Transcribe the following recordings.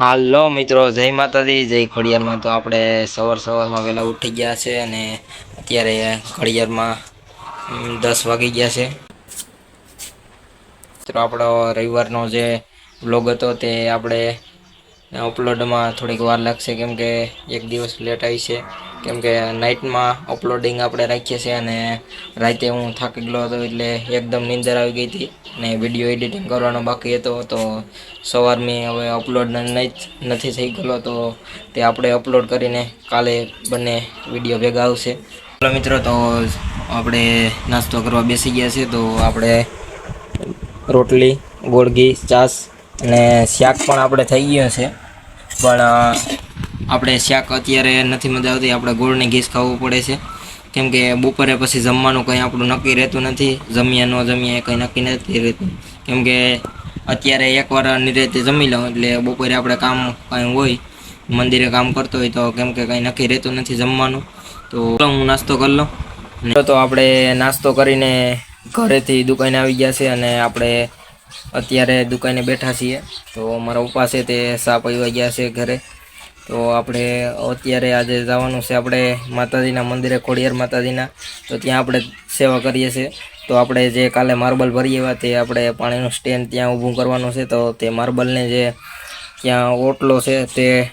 હાલો મિત્રો, જય માતાજી, જય ખોડિયારમાં તો આપણે સવાર સવારમાં વહેલા ઉઠી ગયા છે અને અત્યારે ખોડિયારમાં દસ વાગી ગયા છે. મિત્રો, આપણો રવિવારનો જે બ્લોગ હતો તે આપણે અપલોડમાં થોડીક વાર લાગશે, કેમ કે એક દિવસ લેટ આવી છે. કેમ કે નાઇટમાં અપલોડિંગ આપણે રાખીએ છીએ અને રાતે હું થાકી ગયો હતો એટલે એકદમ નીંદર આવી ગઈ હતી અને વીડિયો એડિટિંગ કરવાનો બાકી હતો, તો સવારની હવે અપલોડ નથી થઈ ગયેલો, તો તે આપણે અપલોડ કરીને કાલે બંને વીડિયો ભેગા આવશે. ચાલો મિત્રો, તો આપણે નાસ્તો કરવા બેસી ગયા છીએ, તો આપણે રોટલી, ગોળગી ચાસ અને શાક પણ આપણે થઈ ગયું છે. પણ આપણે શાક અત્યારે નથી મજા આવતી, આપણે ગોળને ઘીસ ખાવું પડે છે. કેમ કે બપોરે પછી જમવાનું કંઈ આપણું નક્કી રહેતું નથી, જમીએ ન જમીએ કંઈ નક્કી નથી રહેતું. કેમ કે અત્યારે એકવાર નિરેતે જમી લઉં, એટલે બપોરે આપણે કામ કંઈ હોય, મંદિરે કામ કરતો હોય તો કેમ કે કંઈ નક્કી રહેતું નથી જમવાનું. તો હું નાસ્તો કરી લઉં. તો આપણે નાસ્તો કરીને ઘરેથી દુકાને આવી ગયા છે અને આપણે અત્યારે દુકાને બેઠા છીએ. તો મારા ઉપાસે તે સા પીવા ગયા છે ઘરે. તો આપણે અત્યારે આજે જવાનું છે આપણે માતાજીના મંદિરે, ખોડિયાર માતાજીના. તો ત્યાં આપણે સેવા કરીએ છીએ. તો આપણે જે કાલે માર્બલ ભરી આવ્યા તે આપણે પાણીનું સ્ટેન્ડ ત્યાં ઊભું કરવાનું છે. તો તે માર્બલને જે ત્યાં ઓટલો છે તે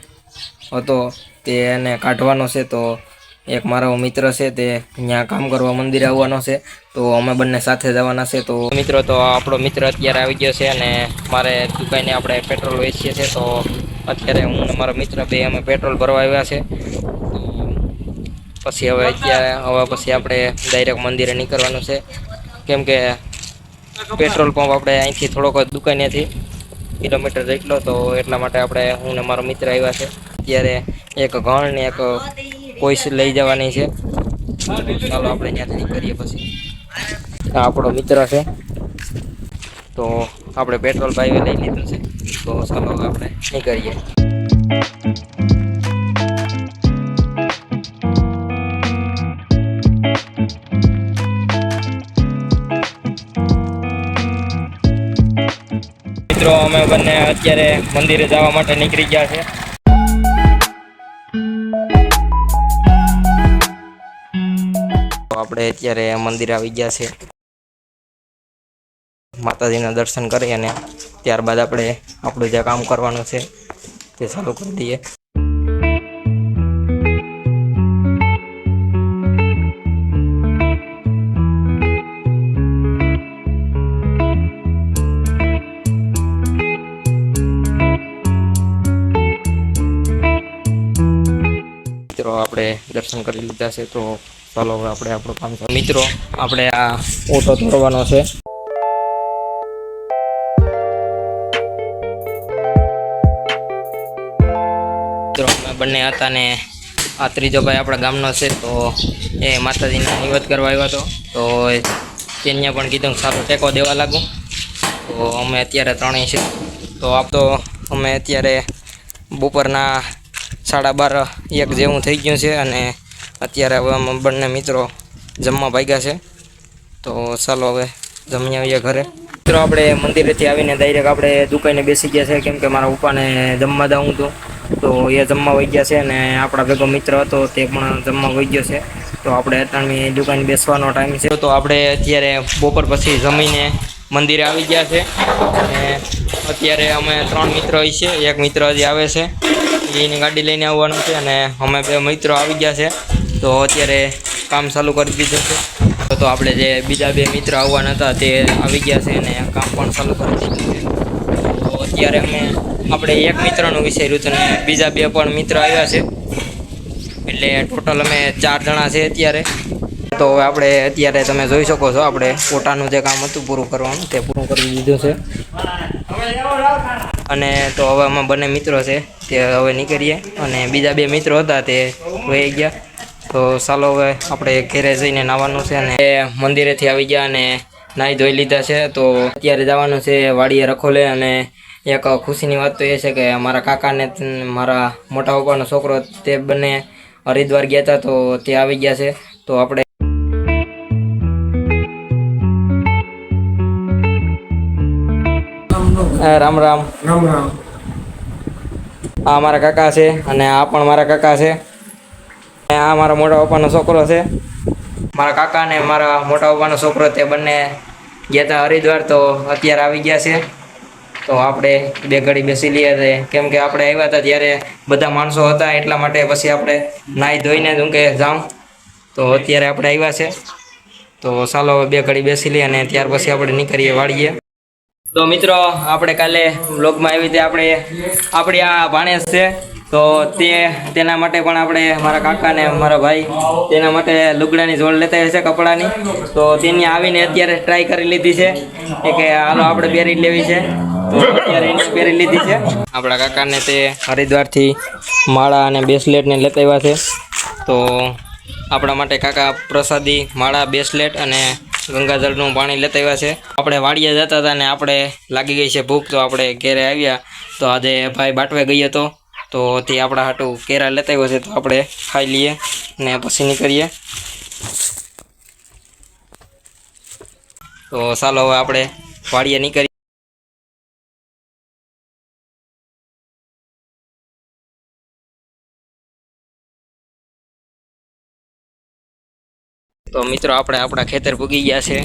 હતો તે એને કાઢવાનો છે. તો એક મારો મિત્ર છે તે ત્યાં કામ કરવા મંદિરે આવવાનો છે. તો અમે બંને સાથે જવાના છે. તો મિત્રો, તો આપણો મિત્ર અત્યારે આવી ગયો છે અને મારે દુકાને આપણે પેટ્રોલ વેચીએ છીએ. તો અત્યારે હું મારો મિત્ર બે અમે પેટ્રોલ ભરવા આવ્યા છે. પછી હવે અત્યારે, હવે પછી આપણે ડાયરેક્ટ મંદિરે નીકળવાનું છે. કેમ કે પેટ્રોલ પંપ આપણે અહીંથી થોડોક દુકાનેથી કિલોમીટર જેટલો, તો એટલા માટે આપણે હું ને મારો મિત્ર આવ્યા છે. અત્યારે એક ઘણ ને એક કોઈસ લઈ જવાની છે. ચાલો આપણે ત્યાંથી નીકળીએ પછી. આપણો મિત્ર છે. તો આપણે પેટ્રોલ ભાઈ લઈ લીધું છે. તો ચાલો આપણે નીકળીએ મિત્રો, અમે બંને અત્યારે મંદિરે જવા માટે નીકળી ગયા છે. આપણે અત્યારે મંદિરે આવી ગયા છે. માતાજીના દર્શન કરી અને ત્યારબાદ આપણે આપણું જે કામ કરવાનું છે તે ચાલુ કરી દઈએ. મિત્રો, આપણે દર્શન કરી લીધા છે, તો ચાલો હવે આપણે આપણું કામ મિત્રો, આપણે આ ઓટો તોડવાનો છે. મિત્રો, અમે બંને હતા ને આ ત્રીજો ભાઈ આપણા ગામનો છે, તો એ માતાજીને નિવેદ કરવા આવ્યો હતો. તો તેને પણ કીધું સારો ટેકો દેવા લાગુ. તો અમે અત્યારે ત્રણેય છે તો આપ તો અમે અત્યારે બપોરના સાડા બાર એક જેવું થઈ ગયું છે અને અત્યારે હવે અમે બંને મિત્રો જમવા ભાગ્યા છે. તો ચાલો હવે જમી આવીએ ઘરે. મિત્રો, આપણે મંદિરેથી આવીને ડાયરેક્ટ આપણે દુકાને બેસી ગયા છે. કેમ કે મારા પપ્પાને જમવા દઉં હતું. તો એ જમવા વહી ગયા છે અને આપણા ભેગો મિત્ર હતો તે પણ જમવા વહી ગયો છે. તો આપણે અત્યારની દુકાને બેસવાનો ટાઈમ છે. તો આપણે અત્યારે બપોર પછી જમીને મંદિરે આવી ગયા છે. અને અત્યારે અમે ત્રણ મિત્રો છે, એક મિત્ર હજી આવે છે. એની ગાડી લઈને આવવાનું છે અને અમે બે મિત્રો આવી ગયા છે. તો અત્યારે કામ ચાલુ કરી દીધું છે. તો આપણે જે બીજા બે મિત્રો આવવાના હતા તે આવી ગયા છે અને કામ પણ ચાલુ કરી દીધું છે. તો અત્યારે અમે આપણે એક મિત્રનું વિચાર્યું હતું બીજા બે પણ મિત્ર આવ્યા છે. એટલે ટોટલ અમે ચાર જણા છે અત્યારે. તો હવે આપણે અત્યારે તમે જોઈ શકો છો, આપણે પોતાનું જે કામ હતું પૂરું કરવાનું, તે પૂરું કરી દીધું છે. અને તો હવે અમે બંને મિત્રો છે, તે હવે નીકળીએ. અને બીજા બે મિત્રો હતા, તે વહી ગયા. તો ચાલો હવે આપણે ઘેરે જઈને નાવાનું છે અને મંદિરેથી આવી ગયા અને નાહી ધોઈ લીધા છે. તો અત્યારે જવાનું છે વાડીએ રખોલે અને એક ખુશીની વાત તો એ છે કે મારા કાકાને મારા મોટા પપ્પાનો છોકરો તે બંને હરિદ્વાર ગયા હતા તો તે આવી ગયા છે. તો આપણે રામ રામ. રામ રામ. આ મારા કાકા છે અને આ પણ મારા કાકા છે. આ મારા મોટા પપ્પાનો છોકરો છે. મારા કાકા અને મારા મોટા પપ્પાનો છોકરો તે બંને ગયા હતા હરિદ્વાર તો અત્યારે આવી ગયા છે. તો આપણે બે ઘડી બેસી લઈએ તે. કેમ કે આપણે આવ્યા હતા ત્યારે બધા માણસો હતા, એટલા માટે પછી આપણે નાહી ધોઈને હું કે જાઉં તો અત્યારે આપણે આવ્યા છે. તો ચાલો બે ઘડી બેસી લઈએ અને ત્યાર પછી આપણે નીકળીએ વાળીએ તો મિત્રો, આપણે કાલે બ્લોગમાં આવી રીતે આપણે, આપણી આ ભાણેજ છે. તો તે, તેના માટે પણ આપણે મારા કાકા ને મારા ભાઈ, તેના માટે લુગડાની જોડ લેતા હશે કપડાની. તો તેની આવીને અત્યારે ટ્રાય કરી લીધી છે. કે હાલો આપણે પહેરી લેવી છે. લીધી છે. આપણા કાકાને તે હરિદ્વારથી માળા અને બેસલેટને લેતા આવ્યા છે. તો આપણા માટે કાકા પ્રસાદી, માળા, બેસલેટ અને ગંગાજળનું પાણી લેતા આવ્યા છે. આપણે વાડીએ જતા હતા ને આપણે લાગી ગઈ છે ભૂખ, તો આપણે ઘેરે આવ્યા. તો આજે ભાઈ બાટવે ગઈ હતો. તો તે આપણા હાટું કેરા લેતા આવ્યો છે, તો આપણે ખાઈ લઈએ ને પછી નીકળીએ. તો ચાલો હવે આપણે વાડીએ નીકળીએ. તો મિત્રો આપણે આપણા ખેતર પૂગી ગયા છે.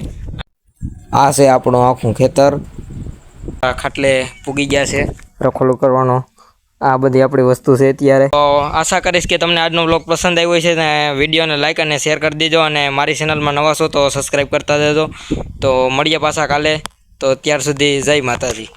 આ છે આપણું આખું ખેતર. આ ખાટલે પૂગી ગયા છે. રખોલું કરવાનો. આ બધી આપણી વસ્તુ છે અત્યારે. તો આશા કરીશ કે તમને આજનો બ્લોગ પસંદ આવ્યો છે ને વિડીયોને લાઇક અને શેર કરી દેજો અને મારી ચેનલમાં નવા છો તો સબસ્ક્રાઈબ કરતા દેજો તો મળીએ પાછા કાલે. તો ત્યાર સુધી જય માતાજી.